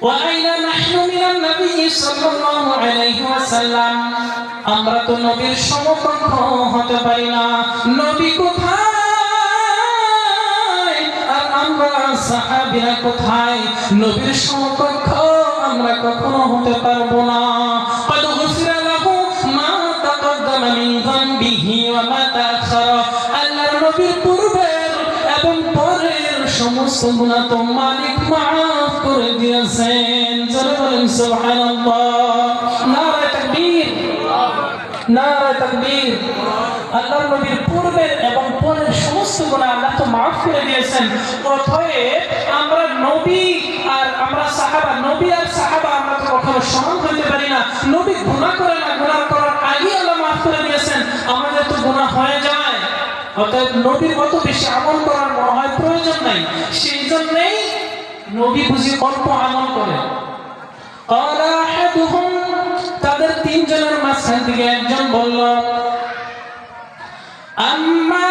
وأين نحن من النبي صلى الله عليه وسلم আমরা তো নবীর সমকক্ষ হতে পারি না নবী কোথায় আর আমরা সাহাবীরা কোথায় নবীর সমকক্ষ আমরা কখনো হতে পারবো না قد غفر له ما تقدم من ذنبه وما تأخر আল্লাহর নবীর পূর্বের এবং পরের সমস্ত গুনাহ তো মালিক মাফ দিয়েছেন জোরে বলেন, সুবহানাল্লাহ। নারে তাকবীর। নারে তাকবীর। আল্লাহর নবীর পূর্বের এবং পরের সমস্ত গুনাহ আল্লাহ তো মাফ করে দিয়েছেন। অতএব আমরা নবী আর আমরা সাহাবা, নবী আর সাহাবা আমরা তো কখনো সমান হইতে পারি না। নবী গুনাহ করে না, গুনাহ করার আগে আল্লাহ মাফ করে দিয়েছেন। আমাদের তো গুনাহ হয়ে যায়। অতএব নবীর মতো বেশি আমল করার মনে হয় প্রয়োজন নাই। সেই জন্যই নবী বুঝি অল্প আমল করেন তাদের তিনজনের মাঝখান থেকে একজন বলল, আম্মা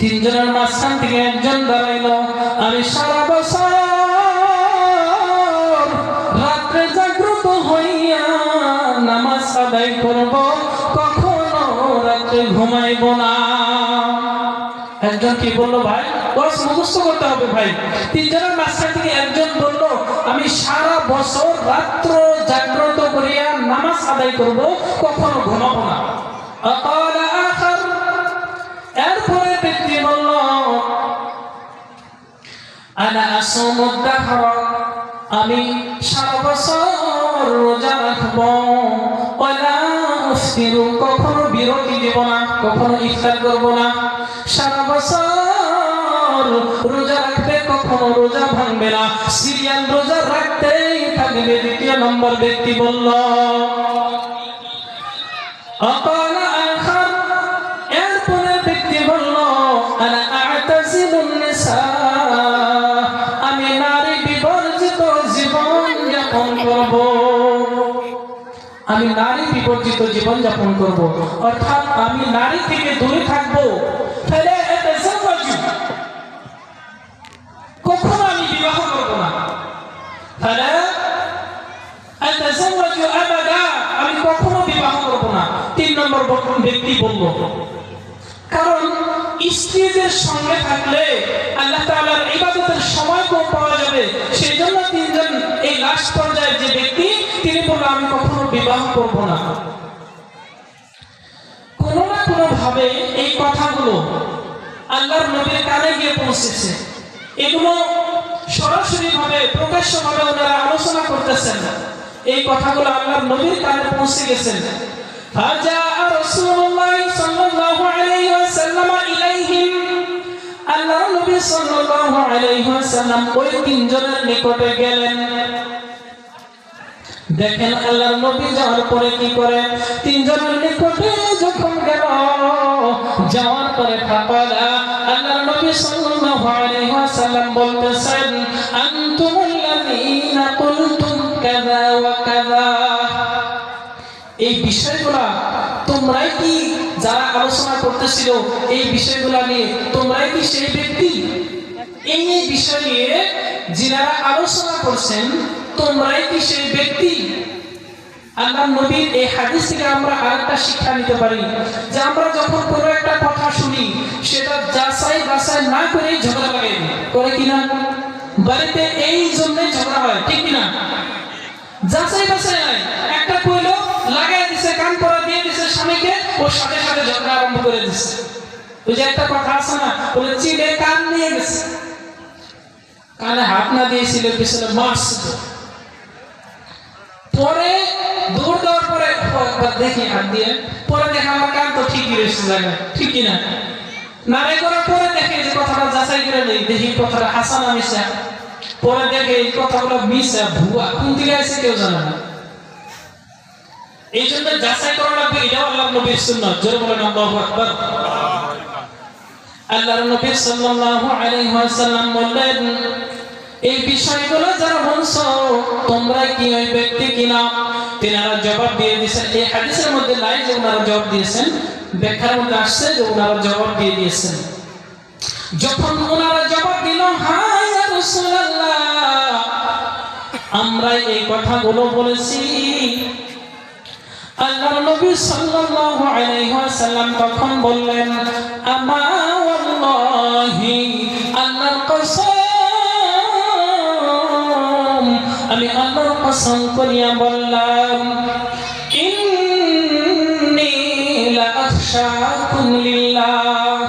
তিনজনের মাঝখান থেকে একজন দাঁড়াইল, আমি সারা বছর রাত্রে জাগ্রত হইয়া নামাজ আদায় করব, কখনো রাত্রে ঘুমাইব না। একজন কি বলল ভাই? দশ মুখস্থ করতে হবে ভাই। তিনজনের মাঝখান থেকে একজন বলল, আমি সারা বছর রাত্র জাগ্রত করিয়া নামাজ আদায় করব, কখনো ঘুমাবো না। আমি সারা বছর রোজা রাখব। কখনো বিরতি না, কখনো ইফতার করব না। সারা বছর রোজা রাখবে কখনো রোজা ভাঙবে না। সিরিয়াল রোজা রাখতেই থাকবে, দ্বিতীয় নম্বর ব্যক্তি বলল, অকাল আখার। করব। আমি নারী বিবর্জিত জীবন যাপন করব। অর্থাৎ আমি নারী থেকে দূরে থাকব কখনো আমি বিবাহ না। আমি কখনো বিবাহ না। তিন নম্বর ব্যক্তি কারণ স্ত্রীদের সঙ্গে থাকলে আল্লাহ তাআলার ইবাদতের সময় কম পাওয়া যাবে। সেই জন্য তিনজন এই লাস্ট পর্যায়ের যে ব্যক্তি, তিনি বলল, আমি কখনো বিবাহ করব না। এই কথাগুলো আল্লাহর নবীর কানে গিয়ে পৌঁছেছে। এগুলো সরাসরিভাবে, প্রকাশ্যভাবে ওনারা আলোচনা করতেছেন এই কথাগুলো আল্লাহর নবীর কানে পৌঁছে গেছেন ফাজা রাসূলুল্লাহ সাল্লাল্লাহু আলাইহি ওয়াসাল্লাম ইলাইহিম। আল্লাহর নবী সাল্লাল্লাহু আলাইহি ওয়াসাল্লাম ওই তিনজনের নিকটে গেলেন। দেখেন আল্লাহর নবী যাওয়ার পরে কি করে তিনজনের নিকটে যখন যাওয়ার পরে আল্লাহর নবী সাল্লাল্লাহু আলাইহি ওয়াসাল্লাম বলতেছেন আনতুমুল্লাযীনা কাযা ওয়া কাযা? এই বিষয়গুলা তোমরাই কি যারা আলোচনা করতেছিল, এই বিষয়গুলা নিয়ে তোমরাই কি সেই ব্যক্তি? এই বিষয় নিয়ে যিনারা আলোচনা করছেন, তোমরাই কি সেই ব্যক্তি? আল্লাহ নবীর এই হাদিস থেকে আমরা আরেকটা শিক্ষা নিতে পারি যে আমরা যখন কোনো একটা কথা শুনি, সেটা যাচাই বাছাই না করে ঝগড়া লাগে। করে কিনা বাড়িতে এই জন্যই ঝগড়া হয়, ঠিক কিনা যাচাই বাছাই নাই। একটা কইলো, লাগাই দিছে, কান পরা দিয়ে দিছে স্বামীকে ওর সাথে সাথে ঝগড়া আরম্ভ করে দিছে। ওই যে একটা কথা আছে না, বলে চিড়ে কান নিয়ে গেছে। কানে হাত না দিয়েছিল পিছনে মারছিল পরে দৌড় দেওয়ার পরে দেখি হাত দিয়ে। পরে দেখে আমার কান তো ঠিকই রয়েছে জায়গায় ঠিকই না নারে করার পরে দেখে যে কথাটা যাচাই করে নেই, দেখি কথাটা হাসা না মিশা পরে দেখে এই কথাগুলো মিশা ভুয়া, কোন দিকে আছে কেউ জানে না। এই জন্য যাচাই করা লাগবে, এটাও আল্লাহ নবীর সুন্নাত। জোরে বলেন সাল্লাল্লাহু আলাইহি ওয়াসাল্লাম বললেন এই বিষয়গুলো যারা বলছো, তোমরা কি ওই ব্যক্তি কিনা? তিনারা জবাব দিয়ে দিয়েছেন। এই হাদিসের মধ্যে নাই যে ওনারা জবাব দিয়েছেন। ব্যাখ্যার মধ্যে আসছে যে ওনারা জবাব দিয়ে দিয়েছেন। যখন ওনারা জবাব দিল, হায় আমরা এই কথাগুলো বলেছি। আল্লাহর নবী সাল্লাল্লাহু আলাইহি ওয়াসাল্লাম তখন বললেন কসম করিয়া বললাম লিল্লাহ।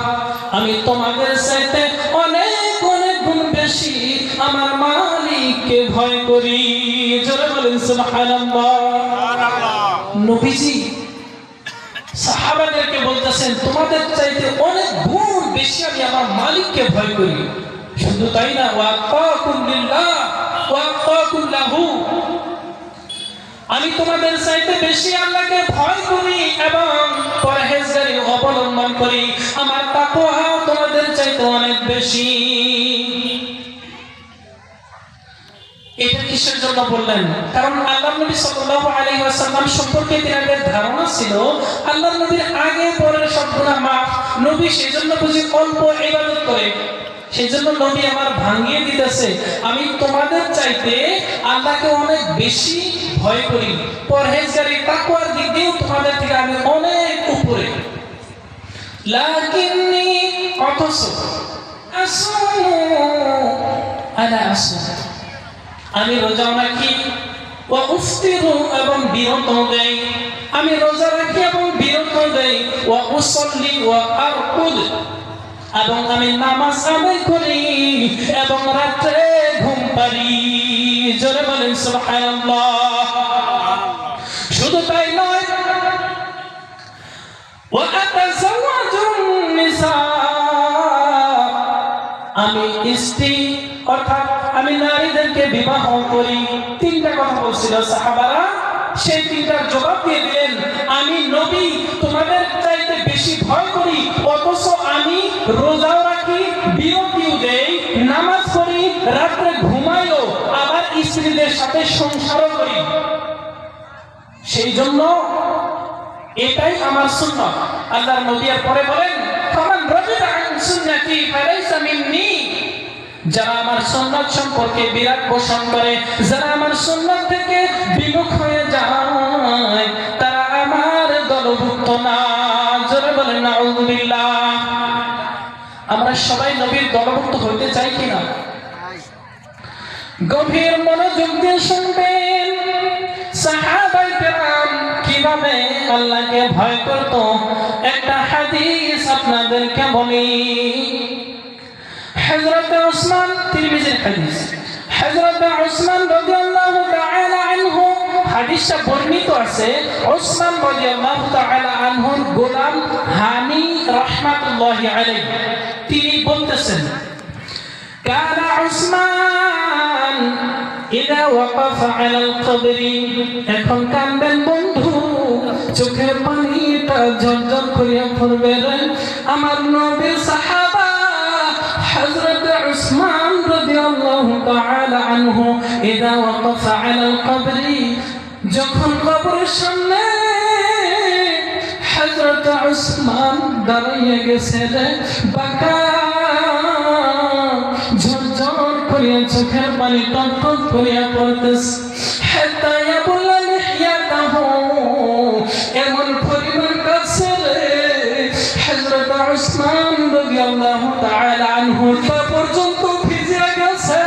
আমি তোমাদের সাথে অনেক অনেক গুণ বেশি আমার মালিককে ভয় করি। জোরে বলেন সুবহানাল্লাহ। নবীজি সাহাবাদেরকে বলতেছেন তোমাদের চাইতে অনেক গুণ বেশি আমি আমার মালিককে ভয় করি। শুধু তাই না ওয়াক্কাকুম লিল্লাহ। ওয়াক্কাকুম লাহু আমি তোমাদের চাইতে বেশি আল্লাহকে ভয় করি এবং পরহেজগারি অবলম্বন করি। আমার তাকওয়া তোমাদের চাইতে অনেক বেশি। এটা কিসের জন্য বললেন? কারণ আল্লাহ নবী সাল্লাল্লাহু আলাইহি ওয়াসাল্লাম সম্পর্কে ধারণা ছিল, আল্লাহ নবীর আগে পরে সব গুনাহ মাফ। নবী সেজন্য বুঝি অল্প ইবাদত করে। সেজন্য নবী আমার ভাঙিয়ে দিতেছে। আমি তোমাদের চাইতে আল্লাহকে অনেক বেশি ভয় করি। পরহেজগারি তাকওয়ার দিক দিয়েও তোমাদের থেকে আমি অনেক উপরে। লাকিন্নি অথচ আসুমু আলা আসুমু আমি রোজা রাখি ও উফতিরু এবং বিরত দেই। আমি রোজা রাখি এবং বিরত দেই। ও উসল্লি ও আরকুদ। এবং আমি নামাজ আদায় করি এবং রাতে ঘুম পারি। জোরে বলেন, সুবহানাল্লাহ। শুধু তাই নয় ওয়া আতাজাওয়াজুন নিসা। আমি স্ত্রী, অর্থাৎ আমি নারীদেরকে বিবাহ করি। তিনটা কথা বলছিল সাহাবারা। সেই তিনটার জবাব দিয়ে দিলেন, আমি নবী, তোমাদের চাইতে বেশি ভয় করি স্ত্রীদের সাথে সংসারও করি। সেই জন্য এটাই আমার সুন্নাত। আল্লাহর নবী এর পরে বলেন যারা আমার সুন্নাত সম্পর্কে বিরাট পোষণ করে, যারা আমার সুন্নাত থেকে বিমুখ হয়ে যায়, তারা আমার দলভুক্ত না। বলেন নাউযুবিল্লাহ আমরা সবাই নবীর দলভুক্ত হইতে চাই কিনা? গভীর মনোযোগ দিয়ে শুনবেন। সাহাবাই কেরাম কীভাবে আল্লাহকে ভয় করত, একটা হাদিস আপনাদেরকে বলি। হযরত ওসমান তিরমিজির হাদিস। হযরত ওসমান রাদিয়াল্লাহু তাআলা আনহু, হাদিসটা বর্ণিত আছে। ওসমান রাদিয়াল্লাহু তাআলা আনহুর গোলাম হানি রাহমাতুল্লাহি আলাইহি। তিনি বলতেছেন كان عثمان إذا وقف على القبر এখন কান্দেন বন্ধু চোখের পানিটা ঝরঝর করিয়া পড়বে রে আমার নবীর সাহাবা হযরত উসমান রাদিয়াল্লাহু তাআলা আনহু إذا وقف على القبر যখন কবরের সামনে হযরত উসমান দাঁড়িয়ে গেছে রে বাকা ঝরঝর করিয়া চোখের পানি টক টক করিয়া পড়তেছে। হাত্তা ইয়াবুল্লা লিহইয়াতাহু এমন পরিমাণ কাছে হযরত উসমান রাদিয়াল্লাহু তাআলা আনহু তা পর্যন্ত ভিজে গেছে।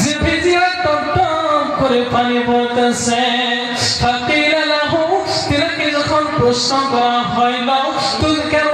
যে ভিজিয়া টক টক করে পানি পড়তেছে। ফাকিলা লাহু, তিনাকে যখন প্রশ্ন করা হইল তুলকার জান্নাতু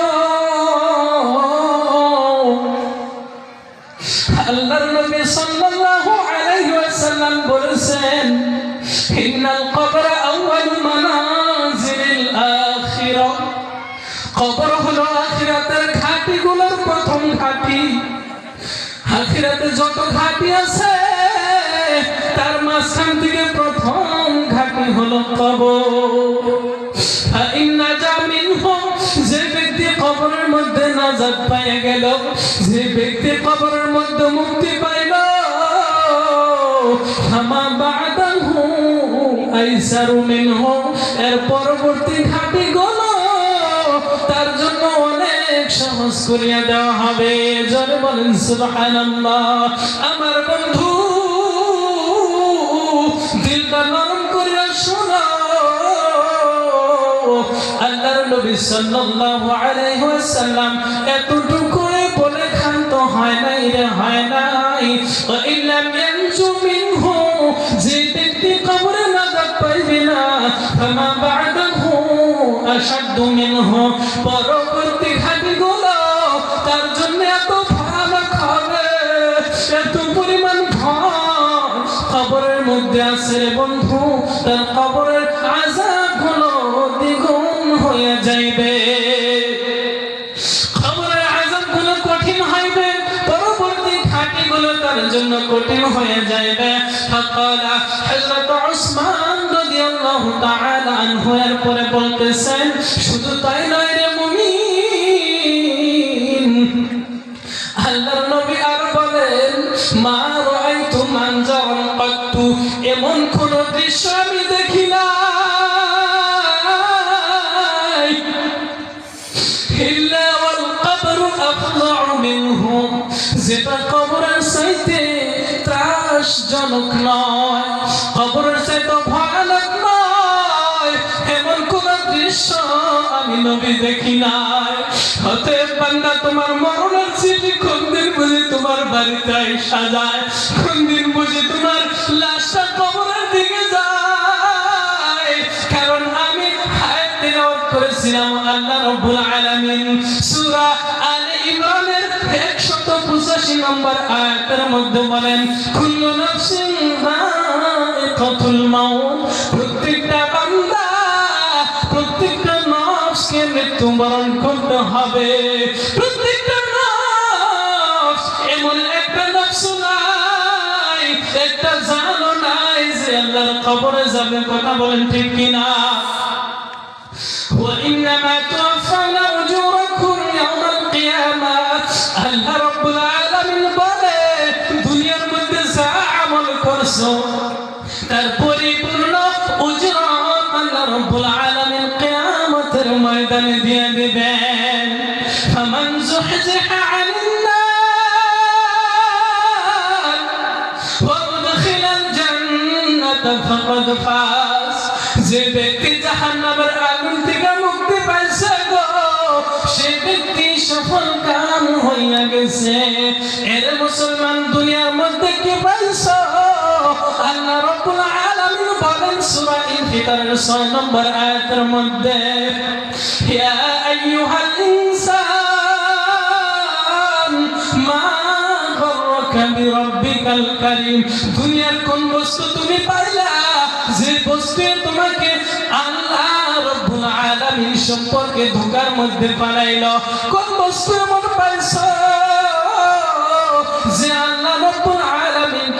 আল্লাহর নবী সাল্লাল্লাহু আলাইহি ওয়াসাল্লাম বলেছেন, ইন্নাল কবর আউয়ালু মানাজিলিল আখিরাহ কবর হলো আখিরাতের ঘাটিগুলোর প্রথম ঘাটি। আখিরাতে যত ঘাটি আছে, তার মাঝখান থেকে প্রথম ঘাটি হলো কবর। যে ব্যক্তি কবরের মধ্যে নাজাত পেয়ে গেল। যে ব্যক্তি কবরের মধ্যে মুক্তি পাইল ফামা বাদাহু আইসারু মিনহু। এর পরবর্তী ঘাটি গুলো তার জন্য অনেক সহজ করিয়া দেওয়া হবে। জোরে বলেন, সুবহানাল্লাহ। আমার বন্ধু, দিলটা নরম করিয়া শোনো আল্লাহর নবী সাল্লাল্লাহু আলাইহি ওয়াসাল্লাম এতটুকু বলে ক্ষান্ত হয় নাই রে, হয় নাই। ও ইল্লাম ইয়ানজু মিনহু, যে ব্যক্তি কবরে নাজাত পাইবে না, ফামা বাদাহু আশাদ্দু মিনহু। পরবর্তী ঘাটিগুলো তার জন্য এত ভয়ানক হবে এত পরিমাণ ভয় কবরের মধ্যে আছে বন্ধু, তার পরে বলতেছেন শুধু তাই আমি দেখি নাই। হতে বান্দা তোমার মরণের চিঠি কোন দিন বুঝি তোমার বাড়িতে সাজায়। কোন দিন বুঝি তোমার লাশটা কবরের দিকে যায়। কারণ আমি হায়াত তিলাওয়াত করেছিলাম আল্লাহ রাব্বুল আলামিন। সূরা আলে ইমরানের 185 নম্বর আয়াতের মধ্যে বলেন, কুল্লু নাফসিন যায়িকাতুল মাউত। প্রত্যেকটা মৃত্যুবরণ করতে হবে প্রত্যেকটা নফস এমন একটা নফস নাই একটা জানো নাই যে আল্লাহর কবরে যাবে কথা বলেন ঠিক কিনা وإنما توفون أجوركم হইয়া গেছে এর মুসলমান, দুনিয়ার মধ্যে কি পাইছো আল্লাহ রাব্বুল আলামিন বলেন সূরা ইনফিতারের 6 নম্বর আয়াতের মধ্যে, ইয়া আইয়ুহাল ইনসান, মা গররাকা কারীম। দুনিয়ার কোন বস্তু তুমি পাইলা? যে বস্তু তোমাকে আল্লাহ রব্বুল আলামিন সম্পর্কে ধোকার মধ্যে পালাইলো। কোন বস্তু এমন পাইছো?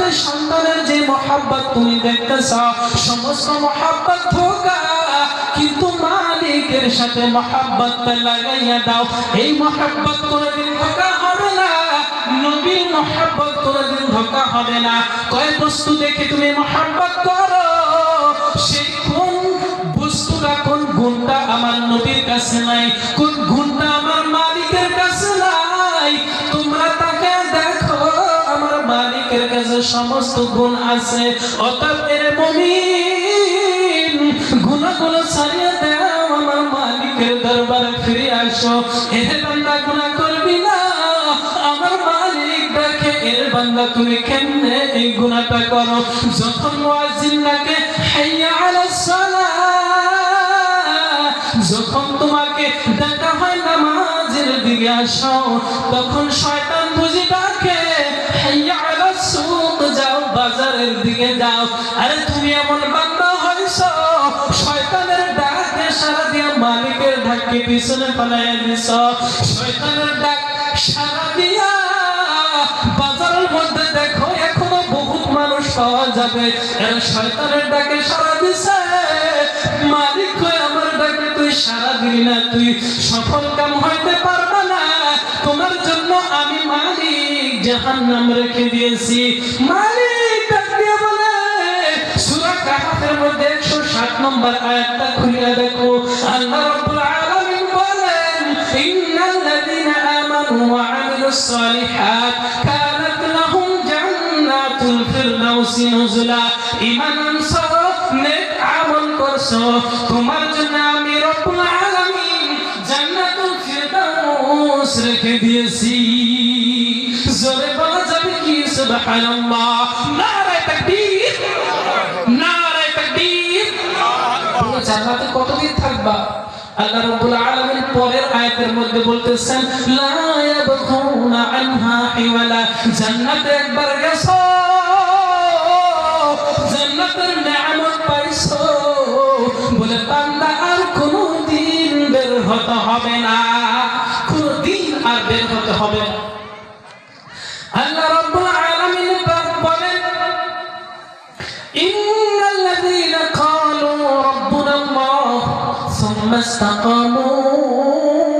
সাথে সন্তানের যে মহাব্বত তুমি দেখতেছ, সমস্ত মহাব্বত ধোকা। কিন্তু মালিকের সাথে মহাব্বত লাগাইয়া দাও। এই মহাব্বত কোনোদিন ধোকা হবে না। নবীর মহাব্বত কোনোদিন ধোকা হবে না। কয় বস্তু দেখে তুমি মহাব্বত করো? সেই কোন বস্তুটা, কোন গুণটা আমার নবীর কাছে নাই? কোন গুণটা সমস্ত গুণ আছে। অতএব এর মুমিন গুণাগুলো ছাড়িয়ে দাও, আমার মালিকের দরবারে ফিরে আসো। এর বান্দা গুণা করবি না। আমার মালিক দেখে, এর বান্দা তুমি কেমনে এই গুণাটা করো? যখন ডাকে, হাইয়া আলাস যখন তোমাকে ডাকা হয় নামাজের দিকে আসো, তখন শয়তান বুঝি ডাকে, হাইয়া বাজারের দিকে যাও। আরে তুমি এমন বান্দা হইছো, শয়তানের ডাকে সারা দিয়া মালিকের ডাকে পিছনে পালাইয়া দিছ। শয়তানের ডাক সারা দিয়া বাজারের মধ্যে দেখো, এখনও বহুত মানুষ পাওয়া যাবে। এরা শয়তানের ডাকে সারা দিছে, মালিক কয় আমার ডাকে তুই সারা দিলি না তুই? সফল কাম হইতে পারবে না। তোমার জন্য আমি মালিক জাহান্নাম রেখে দিয়েছি। মালিক নম্বর আয়াতটা খুলে দেখো আল্লাহ রাব্বুল আলামিন বলেন ইন্নাল লাযীনা আমানু ওয়া আমিলুস সালিহাত কানাত লাহুম জান্নাতুল ফিরদাউসি নুজুলা ঈমান আনসার নেক আমল করছ তোমার জন্য আমি রব্বুল আলামিন জান্নাতুল ফিরদাউস রেখে দিয়েছি জোরে বলা যাবে কি সুবহানাল্লাহ আল্লাহ রাব্বুল আলামিন পরের আয়াতের মধ্যে বলতেছেন, লা ইয়াবখুনা আনহা হিওয়ালা। জান্নাতে একবার গেছো? জান্নাতের নিয়ামত পাইছো? বলে, বান্দা, আর কোনদিন বের হতে হবে না। কোনদিন আর বের হতে হবে না। তাকামুন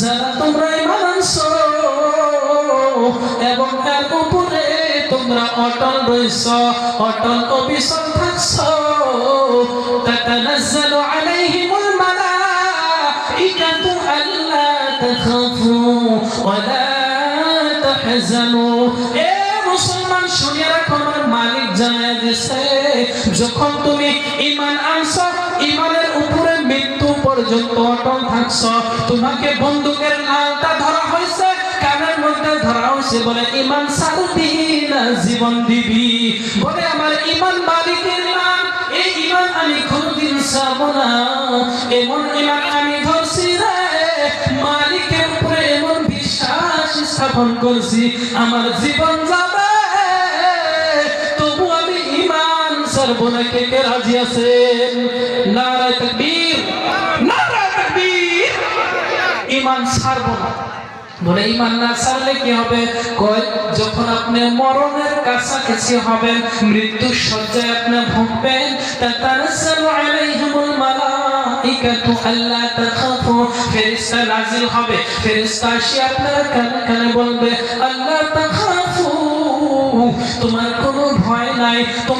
যারা তোমরা ঈমান আনছো এবং এর উপরে তোমরা অটল রইছো, অটল অবিচল থাকছো, তাতানাজ্জালু আলাইহিমুল মালাঈকাতু আল্লা তাখাফু ওয়া লা এ মুসলমান শুনে রাখো মালিক জানায় দিছে যখন তুমি ইমান আনছ, ঈমানের উপর পর্যন্ত অটল থাকছো। তোমাকে বন্দুকের নালটা ধরা হয়েছে, কানের মধ্যে ধরা হয়েছে বলে ইমান সারবি না জীবন দিবি। বলে আমার ইমান মালিকের নাম, এই ইমান আমি কোনদিন না। এমন ইমান আমি ধরছি রে, মালিকের উপরে এমন বিশ্বাস স্থাপন করছি, আমার জীবন যাবে। তবু আমি ইমান ছাড়বো না রাজি আছেন নারায় তাকবীর ইমান ছাড়বো না। বলে ইমান না ছাড়লে কি হবে? কয়, যখন আপনি মরণের কাছাকাছি হবেন মৃত্যুর শয্যায় আপনি ভুগবেন ফেরেশতা এসে আপনার বলবে আল্লাহ তাখাফু, তোমার কোনো ভয় নাই, তোমার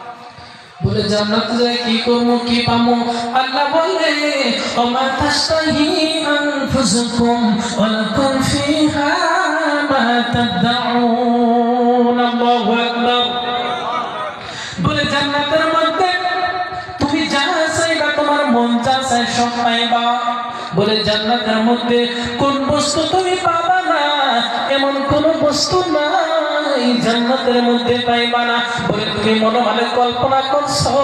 বলে, জান্নাত যায় কি করব, কি পামো আল্লাহ বলে ওমা তাস্তাহি আনফুসুকুম ওয়া লাকুম ফিহা মা তাদউন। আল্লাহু আকবার। বলে, জান্নাতের মধ্যে তুমি যা চাইবা, তোমার মন যা চাই সব পাইবা। বলে, জান্নাতের মধ্যে কোন বস্তু তুমি পাবা না, এমন কোন বস্তু নাই জান্নাতের মধ্যে পাইবা না বলে তুমি মনোমানে কল্পনা করছো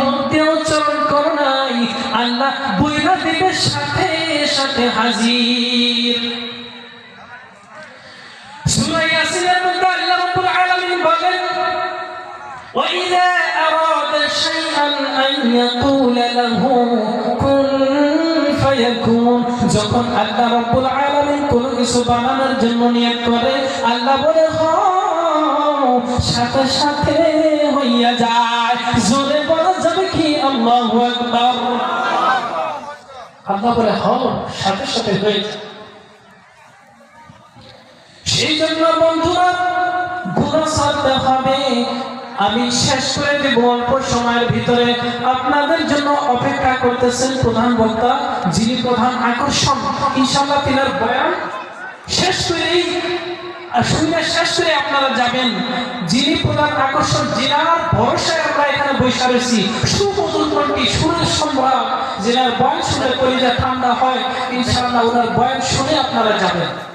মধ্যেও চরণ কর নাই আল্লাহ বইলা দিবে সাথে সাথে হাজির সূরা ইয়াসিনের মধ্যে আল্লাহ রাব্বুল আলামিন বলেন وإذا أراد شيئا أن يقول له كن فيكون যখন আল্লাহ রাব্বুল আলামিন কোন কিছু বানানোর জন্য নিয়ত করে আল্লাহ বলে হয় সাথে সাথে হইয়া যায়। জোরে বলা যাবে কি? আল্লাহু বলে সাথে সাথে হয়ে সেই জন্য বন্ধুরা গুণা হবে। আমি শেষ করে দেব অল্প সময়ের ভিতরে। আপনাদের জন্য অপেক্ষা করতেছেন প্রধান বক্তা, যিনি প্রধান আকর্ষণ। ইনশাআল্লাহ তিনার বয়ান শেষ করেই শুনে শেষ করে আপনারা যাবেন। যিনি প্রধান আকর্ষণ জেলার ভরসায় আমরা এখানে বৈশা রয়েছি। সুমধুর কণ্ঠী সুরের সম্ভব জেলার বয়ন শুনে কলিজা ঠান্ডা হয়, ইনশাআল্লাহ ওনার বয়স শুনে আপনারা যাবেন।